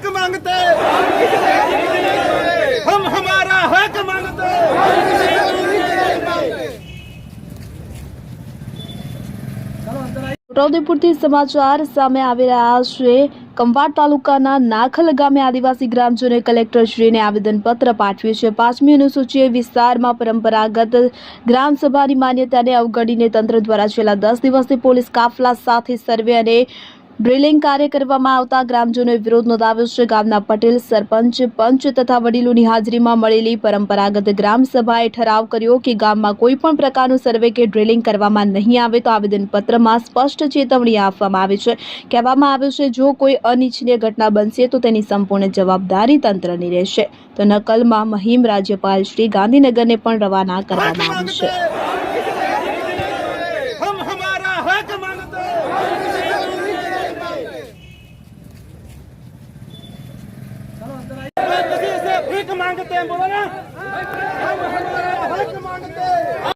हक मांगते हम हमारा हक मांगते છોટાઉદેપુરથી સમાચાર સામે આવી રહ્યા છે કંવાડ તાલુકાના નાખલ ગામે આદિવાસી ગ્રામજનોએ કલેક્ટરશ્રીને આવેદનપત્ર પાઠવ્યું છે પાંચમી અનુસૂચિએ વિસ્તારમાં પરંપરાગત ગ્રામસભાની માન્યતાને અવગણીને તંત્ર દ્વારા છેલ્લા દસ દિવસથી પોલીસ કાફલા સાથે સર્વે અને ડ્રિલિંગ કાર્ય કરવામાં આવતા ગ્રામજનોએ વિરોધ નોંધાવ્યો છે. ગામના પટેલ, સરપંચ, પંચ તથા વડીલોની હાજરીમાં મળેલી પરંપરાગત ગ્રામસભાએ ઠરાવ કર્યો કે ગામમાં કોઈપણ પ્રકારનું સર્વે કે ડ્રિલિંગ કરવામાં નહીં આવે તો આવેદનપત્રમાં સ્પષ્ટ ચેતવણી આપવામાં આવી છે. કહેવામાં આવ્યું છે, જો કોઈ અનિચ્છનીય ઘટના બનશે તો તેની સંપૂર્ણ જવાબદારી તંત્રની રહેશે. તો નકલમાં મહિમ રાજ્યપાલ શ્રી ગાંધીનગરને પણ રવાના કરવામાં આવ્યું भीख मांगते हैं बोलो ना